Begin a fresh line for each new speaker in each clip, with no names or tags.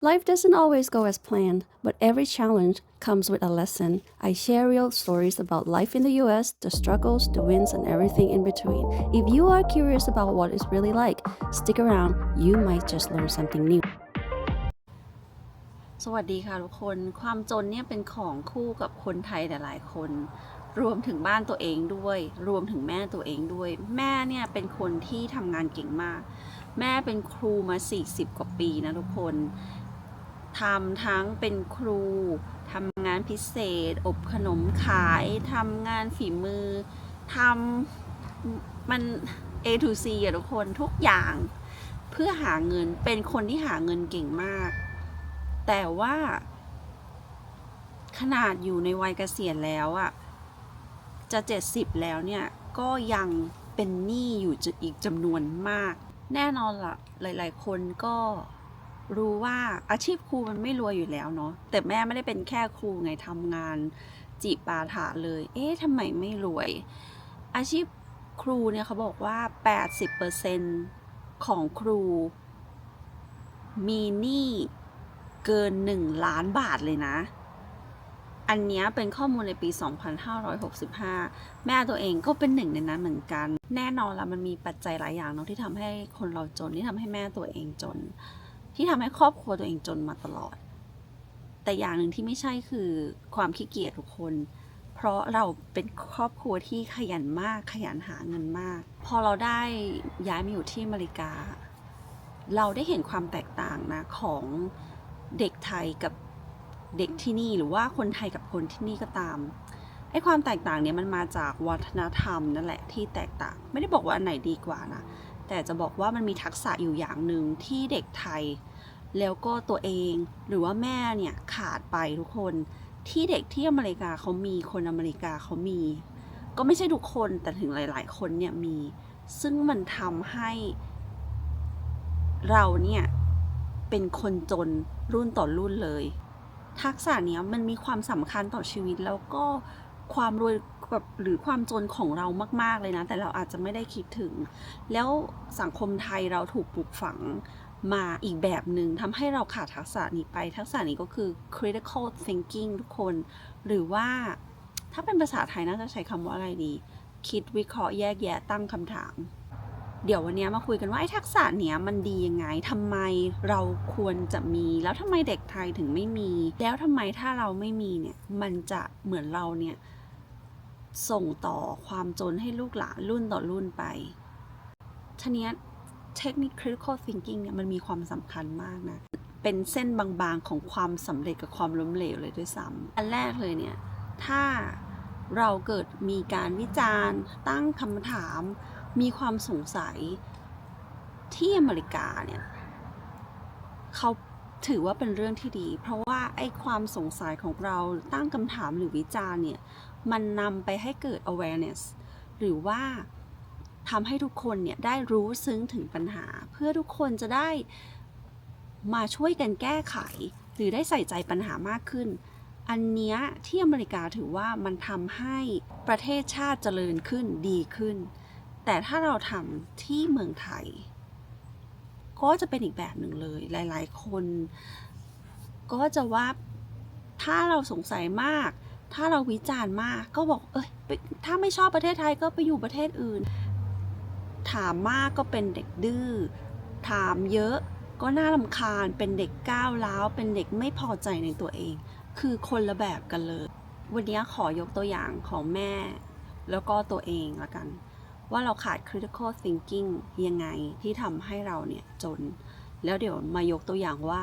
Life doesn't always go as planned, but every challenge comes with a lesson. I share real stories about life in the US, the struggles, the wins, and everything in between. If you are curious about what it's really like, stick around. You might just learn something new. สวัสดีค่ะทุกคน ความจนเนี่ยเป็นของคู่กับคนไทยหลายๆคน รวมถึงบ้านตัวเองด้วย รวมถึงแม่ตัวเองด้วย แม่เนี่ยเป็นคนที่ทำงานเก่งมาก แม่เป็นครูมา 40 กว่าปีนะทุกคน ทำทั้งเป็นครูทำงานพิเศษ อบขนมขายทำงานฝีมือทำมัน A to C อะทุกคนทุกอย่างเพื่อหาเงินเป็นคนที่หาเงินเก่งมาก แต่ว่า ขนาดอยู่ในวัยเกษียณแล้วอะจะ70แล้วเนี่ย ก็ยังเป็นหนี้อยู่อีกจำนวนมาก แน่นอนล่ะ หลาย ๆ คนก็ รู้ว่าอาชีพครูมันไม่รวยอยู่แล้วเนาะแต่แม่ไม่ได้เป็นแค่ครูไงทำงานจีปาถะเลย เอ๊ะทำไมไม่รวย อาชีพครูเนี่ยเขาบอกว่า 80%ของครู มีหนี้เกิน 1 ล้านบาทเลยนะ อันนี้เป็นข้อมูลในปี 2565 แม่ตัวเองก็เป็นหนึ่งในนั้นเหมือนกัน แน่นอนละมันมีปัจจัยหลายอย่างเนาะที่ทำให้คนเราจนที่ทำให้แม่ตัวเองจน ที่ทำให้ครอบครัวตัวเองจนมาตลอด แต่อย่างหนึ่งที่ไม่ใช่คือความขี้เกียจทุกคน เพราะเราเป็นครอบครัวที่ขยันมากขยันหาเงินมาก พอเราได้ย้ายมาอยู่ที่อเมริกา เราได้เห็นความแตกต่างนะของเด็กไทยกับเด็กที่นี่หรือว่าคนไทยกับคนที่นี่ก็ตามไอ้ความแตกต่างเนี่ยมันมาจากวัฒนธรรมนั่นแหละที่แตกต่าง ไม่ได้บอกว่าอันไหนดีกว่านะ แต่จะบอกว่ามันมีทักษะอยู่อย่างหนึ่งที่เด็กไทย แล้วก็ตัวเองหรือว่าแม่เนี่ยขาดไปทุกคนที่เด็กที่อเมริกาเขามีคนอเมริกาเขามี ก็ไม่ใช่ทุกคนแต่ถึงหลาย ๆ คนเนี่ยมี ซึ่งมันทำให้เราเนี่ยเป็นคนจนรุ่นต่อรุ่นเลย ทักษะเนี้ยมันมีความสำคัญต่อชีวิตแล้วก็ความรวย แบบหรือความจนของเรามาก ๆ เลยนะ แต่เราอาจจะไม่ได้คิดถึง แล้วสังคมไทยเราถูกปลูกฝังมาอีกแบบหนึ่งทำให้เราขาดทักษะนี้ไป ทักษะนี้ก็คือ critical thinking ทุกคน หรือว่าถ้าเป็นภาษาไทยน่าจะใช้คำว่าอะไรดี คิดวิเคราะห์แยกแยะตั้งคำถาม เดี๋ยววันนี้มาคุยกันว่าไอ้ทักษะเนี้ยมันดียังไงทำไมเราควรจะมี แล้วทำไมเด็กไทยถึงไม่มี แล้วทำไมถ้าเราไม่มีเนี่ยมันจะเหมือนเราเนี่ย ส่งต่อความจนให้ลูกหลานรุ่นต่อรุ่นไปทีนี้เทคนิค critical thinking เนี่ยมันมีความสำคัญมากนะ เป็นเส้นบางๆของความสำเร็จกับความล้มเหลวเลยด้วยซ้ำอันแรกเลยเนี่ย ถ้าเราเกิดมีการวิจารณ์ ตั้งคำถาม มีความสงสัยที่อเมริกาเนี่ยเขาถือว่าเป็นเรื่องที่ดี เพราะว่าไอ้ความสงสัยของเราตั้งคำถามหรือวิจารณ์เนี่ย มันนำไปให้เกิด awareness หรือว่าทำให้ทุกคนเนี่ยได้รู้ซึ้งถึงปัญหา เพื่อทุกคนจะได้มาช่วยกันแก้ไข หรือได้ใส่ใจปัญหามากขึ้น อันเนี้ยที่อเมริกาถือว่ามันทำให้ประเทศชาติเจริญขึ้นดีขึ้น แต่ถ้าเราทำที่เมืองไทย ก็จะเป็นอีกแบบหนึ่งเลย หลาย ๆ คน ก็จะว่าถ้าเราสงสัยมาก ถ้าเราวิจารณ์มากก็บอก เอ้ยถ้าไม่ชอบประเทศไทยก็ไปอยู่ประเทศอื่น ถามมากก็เป็นเด็กดื้อ ถามเยอะก็น่ารำคาญ เป็นเด็กก้าวร้าว เป็นเด็กไม่พอใจในตัวเอง คือคนละแบบกันเลย วันนี้ขอยกตัวอย่างของแม่ แล้วก็ตัวเองละกัน ว่าเราขาด critical thinking ยังไงที่ทำให้เราเนี่ยจน แล้วเดี๋ยวมายกตัวอย่างว่า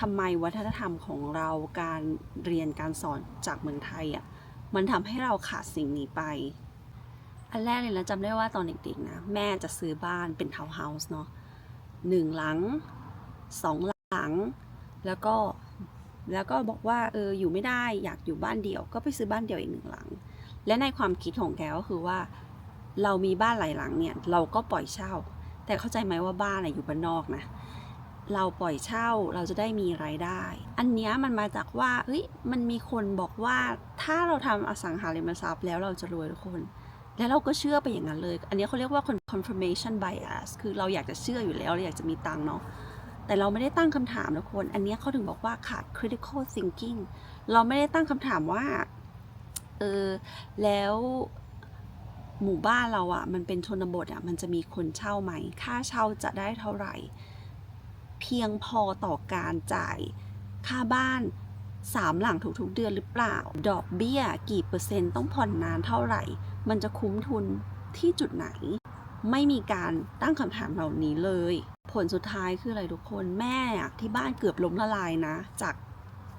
ทำไมวัฒนธรรมของเราการเรียนการสอนจากเมืองไทยอะ่ะมันทำให้เราขาดสิ่งนี้ไป อันแรกเลยนะจำได้ว่าตอนเด็กๆนะแม่จะซื้อบ้านเป็นทาวน์เฮาส์เนาะหนึ่งหลังสองหลัง แล้วก็แล้วก็บอกว่าเอออยู่ไม่ได้อยากอยู่บ้านเดียว ก็ไปซื้อบ้านเดียวอีกหนึ่งหลัง และในความคิดของแกก็คือว่าเรามีบ้านหลายหลังเนี่ยเราก็ปล่อยเช่า แต่เข้าใจไหมว่าบ้านอะอยู่บ้านนอกนะ เราปล่อยเช่าเราจะได้มีรายได้ อันนี้มันมาจากว่าเฮ้ยมันมีคนบอกว่าถ้าเราทำอสังหาริมทรัพย์แล้วเราจะรวยทุกคน แล้วเราก็เชื่อไปอย่างนั้นเลย อันนี้เขาเรียกว่า confirmation bias คือเราอยากจะเชื่ออยู่แล้วเราอยากจะมีตังค์เนาะแต่เราไม่ได้ตั้งคำถามทุกคน อันนี้เขาถึงบอกว่าขาด critical thinking เราไม่ได้ตั้งคำถามว่าเออแล้วหมู่บ้านเราอะ่ะมันเป็นชนบทอะ่ะมันจะมีคนเช่าไหม ค่าเช่าจะได้เท่าไหร่ เพียงพอต่อการจ่ายค่าบ้านสามหลังทุกๆเดือนหรือเปล่า ดอกเบี้ยกี่เปอร์เซ็นต์ต้องผ่อนนานเท่าไหร่ มันจะคุ้มทุนที่จุดไหน ไม่มีการตั้งคำถามเหล่านี้เลย ผลสุดท้ายคืออะไรทุกคนแม่ที่บ้านเกือบล้มละลายนะ จาก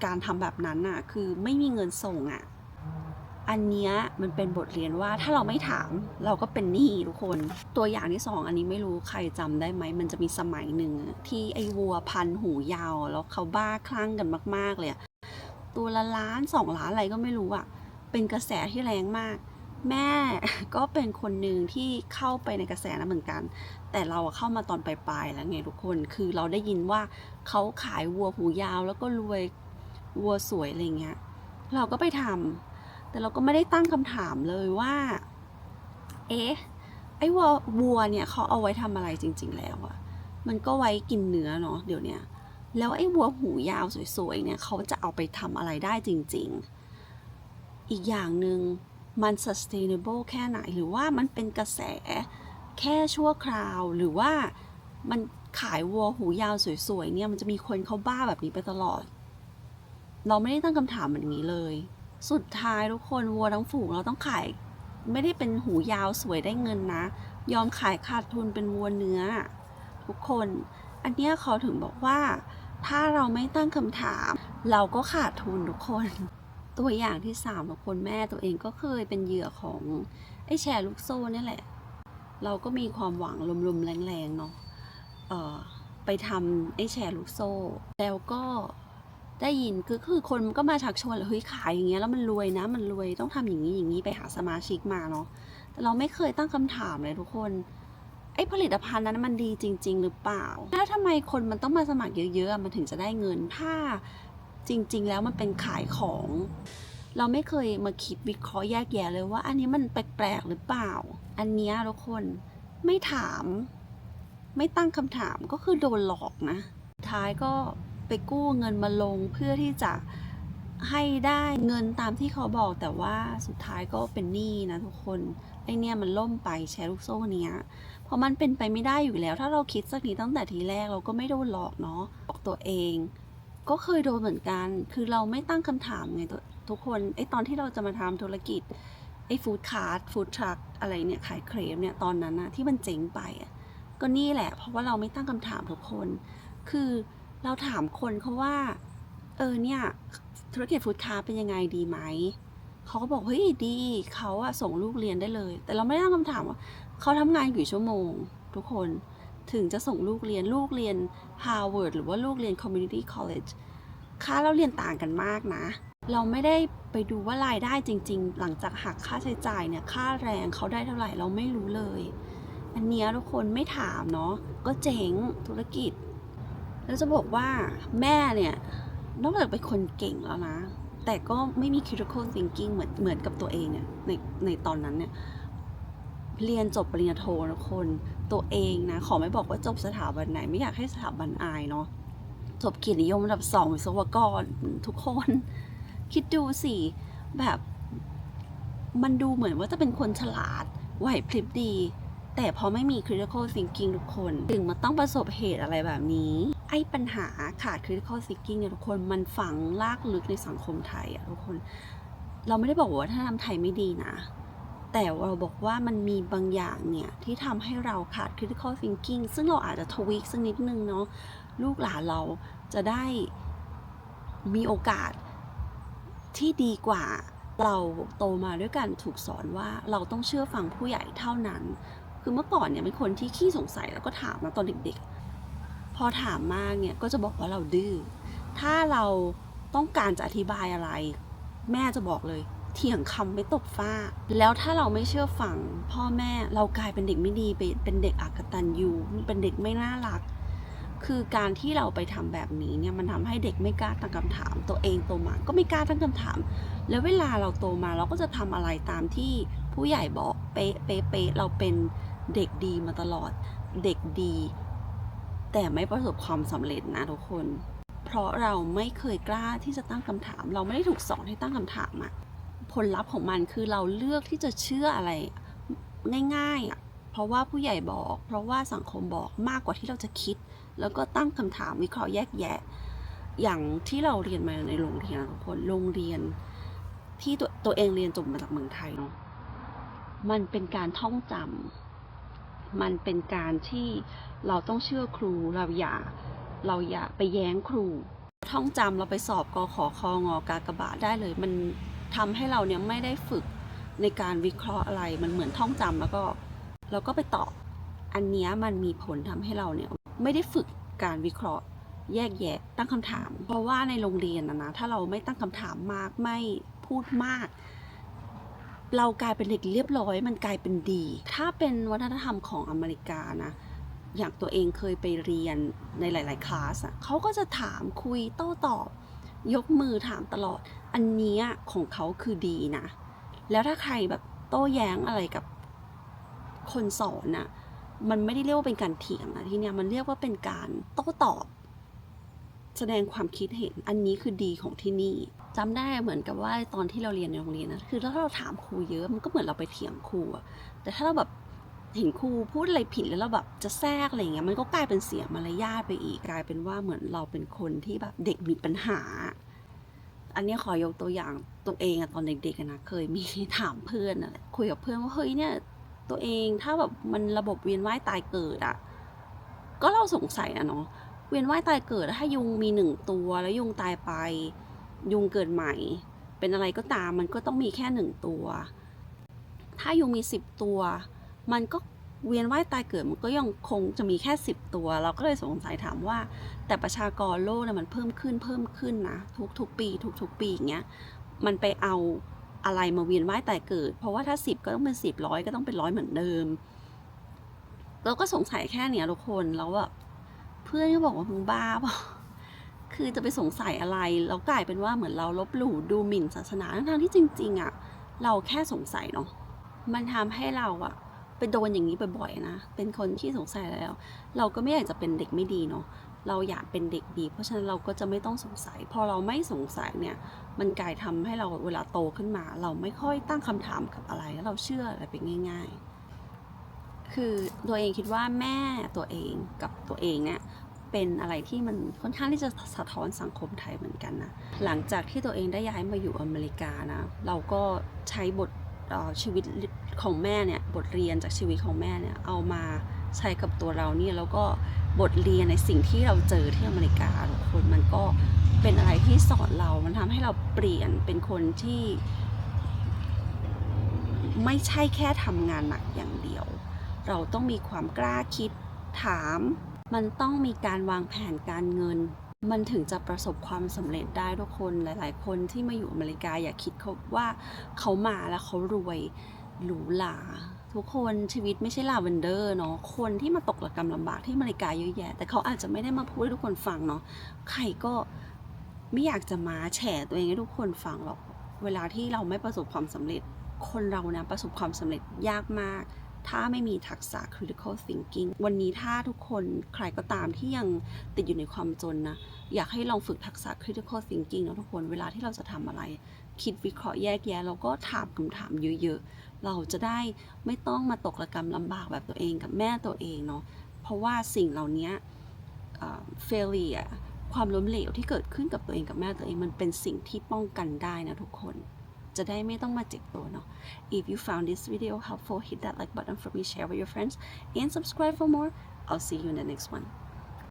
การทำแบบนั้นน่ะ คือไม่มีเงินส่งอะ อันเนี้ยมันเป็นบทเรียนว่าถ้าเราไม่ถามเราก็เป็นหนี้ทุกคน ตัวอย่างที่สองอันนี้ไม่รู้ใครจำได้ไหม มันจะมีสมัยหนึ่งที่ไอ้วัวพันหูยาว แล้วเขาบ้าคลั่งกันมาก ๆ เลยตัวละล้านสองล้านอะไรก็ไม่รู้อะเป็นกระแสที่แรงมาก แม่ก็เป็นคนหนึ่งที่เข้าไปในกระแสนั้นเหมือนกัน แต่เราเข้ามาตอนปลายๆแล้วไงทุกคนคือเราได้ยินว่าเขาขายวัวหูยาวแล้วก็รวยวัวสวยอะไรเงี้ยเราก็ไปทำ แต่เราก็ไม่ได้ตั้งคำถามเลยว่า เอ๊ะ ไอ้วัวเนี่ยเขาเอาไว้ทำอะไรจริง ๆ แล้วอะมันก็ไว้กินเนื้อเนาะเดี๋ยวนี้แล้วไอ้วัวหูยาวสวยๆเนี่ยเขาจะเอาไปทำอะไรได้จริง ๆ อีกอย่างหนึ่งมัน sustainable แค่ไหนหรือว่ามันเป็นกระแสแค่ชั่วคราวหรือว่ามันขายวัวหูยาวสวยๆเนี่ยมันจะมีคนเขาบ้าแบบนี้ไปตลอด เราไม่ได้ตั้งคำถามแบบนี้เลย สุดท้ายทุกคนวัวทั้งฝูงเราต้องขาย ไม่ได้เป็นหูยาวสวยได้เงินนะ ยอมขายขาดทุนเป็นวัวเนื้อ ทุกคน อันเนี้ยเขาถึงบอกว่า ถ้าเราไม่ตั้งคำถาม เราก็ขาดทุนทุกคน ตัวอย่างที่สามทุกคนแม่ตัวเองก็เคยเป็นเหยื่อของไอ้แชร์ลูกโซ่เนี่ยแหละ เราก็มีความหวังลมๆแรงๆเนาะไปทำไอ้แชร์ลูกโซ่ แล้วก็ ได้ยินคือคือคนก็มาชักชวนเฮ้ยขายอย่างเงี้ยแล้วมันรวยนะ มันรวยต้องทำอย่างนี้อย่างนี้ไปหาสมาชิกมาเนาะแต่เราไม่เคยตั้งคำถามเลยทุกคนไอ้ผลิตภัณฑ์นั้นมันดีจริง ๆ หรือเปล่า แล้วทำไมคนมันต้องมาสมัครเยอะๆมันถึงจะได้เงินถ้าจริง ๆ แล้วมันเป็นขายของ เราไม่เคยมาคิดวิเคราะห์แยกแยะเลยว่า อันนี้มันแปลกๆหรือเปล่า อันนี้ทุกคนไม่ถาม ไม่ตั้งคำถามก็คือโดนหลอกนะท้ายก็ ไปกู้เงินมาลงเพื่อที่จะให้ได้เงินตามที่เขาบอกแต่ว่าสุดท้ายก็เป็นหนี้นะทุกคนไอเนี่ยมันล่มไปแชร์ลูกโซ่เนี้ยเพราะมันเป็นไปไม่ได้อยู่แล้ว ถ้าเราคิดสักนิดตั้งแต่ทีแรกเราก็ไม่โดนหลอกเนาะบอกตัวเอง ก็เคยโดนเหมือนกัน คือเราไม่ตั้งคำถามไงตัวทุกคนไอตอนที่เราจะมาทำธุรกิจไอฟู้ดคาร์ดฟู้ดทรัคอะไรเนี่ยขายเครปเนี่ยตอนนั้นนะที่มันเจ๊งไปอะก็นี่แหละ เพราะว่าเราไม่ตั้งคำถามทุกคน คือ เราถามคนเขาว่า เออเนี่ย ธุรกิจฟู้ดคาร์เป็นยังไงดีไหม เขาก็บอกเฮ้ยดีเขาอะส่งลูกเรียนได้เลย แต่เราไม่ได้ตั้งคำถามว่าเขาทำงานกี่ชั่วโมง ทุกคนถึงจะส่งลูกเรียนลูกเรียน Harvard หรือว่าลูกเรียน Community College ค่าเราเรียนต่างกันมากนะ เราไม่ได้ไปดูว่ารายได้จริง ๆ หลังจากหักค่าใช้จ่ายเนี่ย ค่าแรงเขาได้เท่าไหร่เราไม่รู้เลย อันเนี้ยทุกคนไม่ถามเนาะก็เจ๋งธุรกิจ แล้วจะบอกว่าแม่เนี่ย นอกจากเป็นคนเก่งแล้วนะ แต่ก็ไม่มี critical thinking เหมือนเหมือนกับตัวเองเนี่ยในในตอนนั้นเนี่ยเรียนจบปริญญาโทนะคนตัวเองนะ ขอไม่บอกว่าจบสถาบันไหน ไม่อยากให้สถาบันอายเนาะจบเกียรตินิยมระดับสองวิศวกรทุกคน คิดดูสิแบบมันดูเหมือนว่าจะเป็นคนฉลาดไหวพริบดี แต่พอไม่มี critical thinking ทุกคน ถึงมาต้องประสบเหตุอะไรแบบนี้ ไอ้ปัญหาขาด critical thinking เนี่ยทุกคนมันฝังลากลึกในสังคมไทยอะทุกคน เราไม่ได้บอกว่าวัฒนธรรมไทยไม่ดีนะ แต่เราบอกว่ามันมีบางอย่างเนี่ยที่ทำให้เราขาด critical thinking ซึ่งเราอาจจะทวีกสักนิดนึงเนาะลูกหลานเราจะได้มีโอกาสที่ดีกว่าเราโตมาด้วยกันถูกสอนว่าเราต้องเชื่อฟังผู้ใหญ่เท่านั้น คือเมื่อก่อนเนี่ยเป็นคนที่ขี้สงสัยแล้วก็ถามนะตอนเด็กๆ พอถามมากเนี่ยก็จะบอกว่าเราดื้อ ถ้าเราต้องการจะอธิบายอะไร แม่จะบอกเลยเถียงคำไม่ตกฟ้า แล้วถ้าเราไม่เชื่อฟังพ่อแม่เรากลายเป็นเด็กไม่ดีเป็นเป็นเด็กอักตันยูเป็นเด็กไม่น่ารัก คือการที่เราไปทำแบบนี้เนี่ยมันทำให้เด็กไม่กล้าตั้งคำถาม ตัวเองโตมาก็ไม่กล้าตั้งคำถาม แล้วเวลาเราโตมาเราก็จะทำอะไรตามที่ผู้ใหญ่บอกเป๊ะเป๊ะเป๊ะเราเป็นเด็กดีมาตลอด เด็กดี แต่ไม่ประสบความสำเร็จนะทุกคน เพราะเราไม่เคยกล้าที่จะตั้งคำถาม เราไม่ได้ถูกสอนให้ตั้งคำถามอะผลลัพธ์ของมันคือเราเลือกที่จะเชื่ออะไรง่ายๆอะเพราะว่าผู้ใหญ่บอก เพราะว่าสังคมบอกมากกว่าที่เราจะคิด แล้วก็ตั้งคำถามวิเคราะห์แยกแยะ อย่างที่เราเรียนมาในโรงเรียนทุกคนโรงเรียนที่ตัวตัวเองเรียนจบมาจากเมืองไทยเนาะมันเป็นการท่องจำมันเป็นการที่ เราต้องเชื่อครูเราอย่า เราอย่าไปแย้งครู ท่องจำเราไปสอบกขอคองอกากบาได้เลย มันทำให้เราเนี่ยไม่ได้ฝึกในการวิเคราะห์อะไรมันเหมือนท่องจำแล้วก็เราก็ไปตอบอันนี้มันมีผลทำให้เราเนี่ยไม่ได้ฝึกการวิเคราะห์แยกแยะตั้งคำถาม เพราะว่าในโรงเรียนนะนะถ้าเราไม่ตั้งคำถามมากไม่พูดมาก เรากลายเป็นเด็กเรียบร้อย มันกลายเป็นดี ถ้าเป็นวัฒนธรรมของอเมริกานะ อย่างตัวเองเคยไปเรียนในหลาย ๆ คลาสอะเขาก็จะถามคุยโต้ตอบ ยกมือถามตลอด อันนี้ของเขาคือดีนะ แล้วถ้าใครแบบโต้แย้งอะไรกับคนสอนน่ะ มันไม่ได้เรียกว่าเป็นการเถียงนะที่เนี้ยมันเรียกว่าเป็นการโต้ตอบ แสดงความคิดเห็น อันนี้คือดีของที่นี่จำได้เหมือนกับว่าตอนที่เราเรียนในโรงเรียนนะ คือถ้าเราถามครูเยอะ มันก็เหมือนเราไปเถียงครูอะแต่ถ้าเราแบบ เห็นครูพูดอะไรผิดแล้วเราแบบจะแทรกอะไรเงี้ยมันก็กลายเป็นเสียมารยาทไปอีกกลายเป็นว่าเหมือนเราเป็นคนที่แบบเด็กมีปัญหา อันนี้ขอยกตัวอย่างตัวเองอะตอนเด็กๆนะเคยมีถามเพื่อนอะคุยกับเพื่อนว่าเฮ้ยเนี่ยตัวเองถ้าแบบมันระบบเวียนว่ายตายเกิดอะก็เราสงสัยนะเนาะเวียนว่ายตายเกิดถ้ายุงมีหนึ่งตัวแล้วยุงตายไป ยุงเกิดใหม่ เป็นอะไรก็ตามมันก็ต้องมีแค่หนึ่งตัว ถ้ายุงมีสิบตัว มันก็เวียนว่ายตายเกิดมันก็ยังคงจะมีแค่สิบตัว เราก็เลยสงสัยถามว่า แต่ประชากรโลกเนี่ยมันเพิ่มขึ้นเพิ่มขึ้นนะทุกทุกๆปีทุกทุกๆ ปีอย่างเงี้ยมันไปเอาอะไรมาเวียนว่ายตายเกิด เพราะว่าถ้าสิบก็ต้องเป็นสิบร้อยก็ต้องเป็นร้อยเหมือนเดิม เราก็สงสัยแค่เนี้ยทุกคนแล้วแบบเพื่อนก็บอกว่ามึงบ้าเปล่าคือจะไปสงสัยอะไรแล้วกลายเป็นว่าเหมือนเราลบหลู่ดูหมิ่นศาสนาทั้งที่จริง ๆอะเราแค่สงสัยเนาะมันทำให้เราอะ ไปโดนอย่างนี้บ่อยๆนะ เป็นคนที่สงสัยแล้ว เราก็ไม่อยากจะเป็นเด็กไม่ดีเนาะ เราอยากเป็นเด็กดี เพราะฉะนั้นเราก็จะไม่ต้องสงสัย พอเราไม่สงสัยเนี่ย มันกลายทำให้เราเวลาโตขึ้นมา เราไม่ค่อยตั้งคำถามกับอะไรแล้วเราเชื่ออะไรไปง่าย ๆ คือตัวเองคิดว่าแม่ตัวเองกับตัวเองเนี่ยเป็นอะไรที่มันค่อนข้างที่จะสะท้อนสังคมไทยเหมือนกันนะ หลังจากที่ตัวเองได้ย้ายมาอยู่อเมริกานะ เราก็ใช้บทชีวิต ของแม่เนี่ยบทเรียนจากชีวิตของแม่เนี่ยเอามาใช้กับตัวเราเนี่ยแล้วก็บทเรียนในสิ่งที่เราเจอที่อเมริกาทุกคนมันก็เป็นอะไรที่สอนเรา มันทำให้เราเปลี่ยนเป็นคนที่ ไม่ใช่แค่ทำงานหนักอย่างเดียว เราต้องมีความกล้าคิดถาม มันต้องมีการวางแผนการเงิน มันถึงจะประสบความสำเร็จได้ทุกคนหลาย ๆ คนที่มาอยู่อเมริกาอย่าคิดเขาว่าเขามาแล้วเขารวย หรูหราทุกคนชีวิตไม่ใช่ลาเวนเดอร์เนาะคนที่มาตกระกรรมลำบากที่อเมริกาเยอะแยะ แต่เขาอาจจะไม่ได้มาพูดให้ทุกคนฟังเนาะใครก็ไม่อยากจะมาแฉตัวเองให้ทุกคนฟังหรอก เวลาที่เราไม่ประสบความสำเร็จ คนเรานะประสบความสำเร็จยากมาก ถ้าไม่มีทักษะ critical thinking วันนี้ถ้าทุกคนใครก็ตามที่ยังติดอยู่ในความจนนะ อยากให้ลองฝึกทักษะ critical thinking นะทุกคน เวลาที่เราจะทำอะไร คิดวิเคราะห์แยกแยะ แล้วก็ถามคำถามเยอะๆ เราจะได้ไม่ต้องมาตกระกรรมลำบากแบบตัวเองกับแม่ตัวเองเนาะ เพราะว่าสิ่งเหล่านี้เอ่อ failure ความล้มเหลวที่เกิดขึ้นกับตัวเองกับแม่ตัวเองมันเป็นสิ่งที่ป้องกันได้นะทุกคน จะได้ไม่ต้องมาเจ็บตัวเนาะ If you found this video helpful, hit that like button for me, share with your friends, and subscribe for more. I'll see you in the next one.